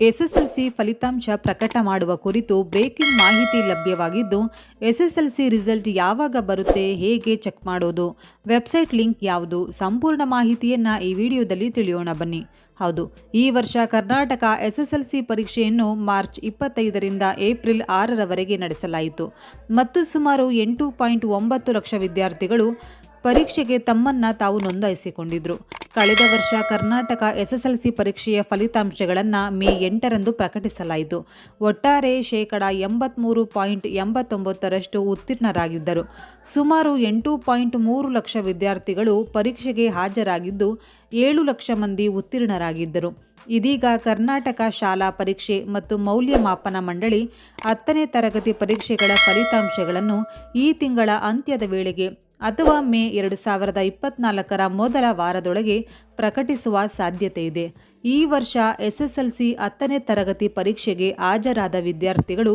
SSLC ಫಲಿತಾಂಶ ಪ್ರಕಟ ಮಾಡುವ ಕುರಿತು ಬ್ರೇಕಿಂಗ್ ಮಾಹಿತಿ ಲಭ್ಯವಾಗಿದ್ದು, ಎಸ್ಎಸ್ಎಲ್ಸಿ ರಿಸಲ್ಟ್ ಯಾವಾಗ ಬರುತ್ತೆ, ಹೇಗೆ ಚೆಕ್ ಮಾಡೋದು, ವೆಬ್ಸೈಟ್ ಲಿಂಕ್ ಯಾವುದು, ಸಂಪೂರ್ಣ ಮಾಹಿತಿಯನ್ನು ಈ ವಿಡಿಯೋದಲ್ಲಿ ತಿಳಿಯೋಣ ಬನ್ನಿ. ಹೌದು, ಈ ವರ್ಷ ಕರ್ನಾಟಕ ಎಸ್ಎಸ್ಎಲ್ಸಿ ಪರೀಕ್ಷೆಯನ್ನು ಮಾರ್ಚ್ ಇಪ್ಪತ್ತೈದರಿಂದ ಏಪ್ರಿಲ್ ಆರರವರೆಗೆ ನಡೆಸಲಾಯಿತು. ಮತ್ತು ಸುಮಾರು ಎಂಟು ಪಾಯಿಂಟ್ ಒಂಬತ್ತು ಲಕ್ಷ ವಿದ್ಯಾರ್ಥಿಗಳು ಪರೀಕ್ಷೆಗೆ ತಮ್ಮನ್ನ ತಾವು ನೋಂದಾಯಿಸಿಕೊಂಡಿದ್ರು. ಕಳೆದ ವರ್ಷ ಕರ್ನಾಟಕ ಎಸ್ಎಸ್ಎಲ್ಸಿ ಪರೀಕ್ಷೆಯ ಫಲಿತಾಂಶಗಳನ್ನು ಮೇ ಎಂಟರಂದು ಪ್ರಕಟಿಸಲಾಯಿತು. ಒಟ್ಟಾರೆ ಶೇಕಡ ಎಂಬತ್ತ್ಮೂರು ಪಾಯಿಂಟ್ ಎಂಬತ್ತೊಂಬತ್ತರಷ್ಟು ಉತ್ತೀರ್ಣರಾಗಿದ್ದರು. ಸುಮಾರು ಎಂಟು ಪಾಯಿಂಟ್ ಮೂರು ಲಕ್ಷ ವಿದ್ಯಾರ್ಥಿಗಳು ಪರೀಕ್ಷೆಗೆ ಹಾಜರಾಗಿದ್ದು ಏಳು ಲಕ್ಷ ಮಂದಿ ಉತ್ತೀರ್ಣರಾಗಿದ್ದರು. ಇದೀಗ ಕರ್ನಾಟಕ ಶಾಲಾ ಪರೀಕ್ಷೆ ಮತ್ತು ಮೌಲ್ಯಮಾಪನ ಮಂಡಳಿ ಹತ್ತನೇ ತರಗತಿ ಪರೀಕ್ಷೆಗಳ ಫಲಿತಾಂಶಗಳನ್ನು ಈ ತಿಂಗಳ ಅಂತ್ಯದ ವೇಳೆಗೆ ಅಥವಾ ಮೇ ಎರಡು ಸಾವಿರದ ಇಪ್ಪತ್ನಾಲ್ಕರ ಮೊದಲ ವಾರದೊಳಗೆ ಪ್ರಕಟಿಸುವ ಸಾಧ್ಯತೆ ಇದೆ. ಈ ವರ್ಷ ಎಸ್ಎಸ್ಎಲ್ಸಿ ಹತ್ತನೇ ತರಗತಿ ಪರೀಕ್ಷೆಗೆ ಹಾಜರಾದ ವಿದ್ಯಾರ್ಥಿಗಳು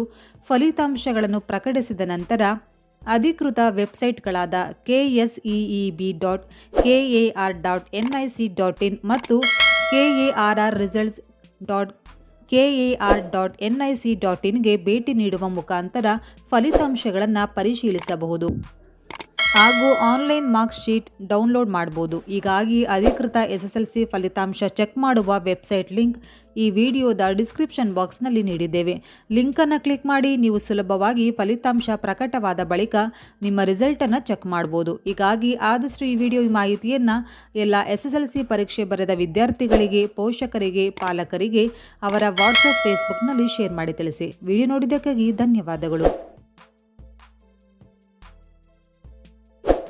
ಫಲಿತಾಂಶಗಳನ್ನು ಪ್ರಕಟಿಸಿದ ನಂತರ ಅಧಿಕೃತ ವೆಬ್ಸೈಟ್ಗಳಾದ KSEEB dot K A R dot N I C dot in ಮತ್ತು K A R R results dot K A R dot N I C dot ಇನ್ಗೆ ಭೇಟಿ ನೀಡುವ ಮುಖಾಂತರ ಫಲಿತಾಂಶಗಳನ್ನು ಪರಿಶೀಲಿಸಬಹುದು. ಹಾಗೂ ಆನ್ಲೈನ್ ಮಾರ್ಕ್ಸ್ ಶೀಟ್ ಡೌನ್ಲೋಡ್ ಮಾಡಬಹುದು ಹೀಗಾಗಿ ಅಧಿಕೃತ ಎಸ್ ಎಸ್ ಎಲ್ ಸಿ ಫಲಿತಾಂಶ ಚೆಕ್ ಮಾಡುವ ವೆಬ್ಸೈಟ್ ಲಿಂಕ್ ಈ ವಿಡಿಯೋದ ಡಿಸ್ಕ್ರಿಪ್ಷನ್ ಬಾಕ್ಸ್ನಲ್ಲಿ ನೀಡಿದ್ದೇವೆ. ಲಿಂಕನ್ನು ಕ್ಲಿಕ್ ಮಾಡಿ ನೀವು ಸುಲಭವಾಗಿ ಫಲಿತಾಂಶ ಪ್ರಕಟವಾದ ಬಳಿಕ ನಿಮ್ಮ ರಿಸಲ್ಟನ್ನು ಚೆಕ್ ಮಾಡ್ಬೋದು. ಹೀಗಾಗಿ ಆದಷ್ಟು ಈ ವಿಡಿಯೋ ಮಾಹಿತಿಯನ್ನು ಎಲ್ಲ ಎಸ್ ಎಸ್ ಎಲ್ ಸಿ ಪರೀಕ್ಷೆ ಬರೆದ ವಿದ್ಯಾರ್ಥಿಗಳಿಗೆ, ಪೋಷಕರಿಗೆ, ಪಾಲಕರಿಗೆ ಅವರ ವಾಟ್ಸಪ್, ಫೇಸ್ಬುಕ್ನಲ್ಲಿ ಶೇರ್ ಮಾಡಿ ತಿಳಿಸಿ. ವಿಡಿಯೋ ನೋಡಿದ್ದಕ್ಕಾಗಿ ಧನ್ಯವಾದಗಳು.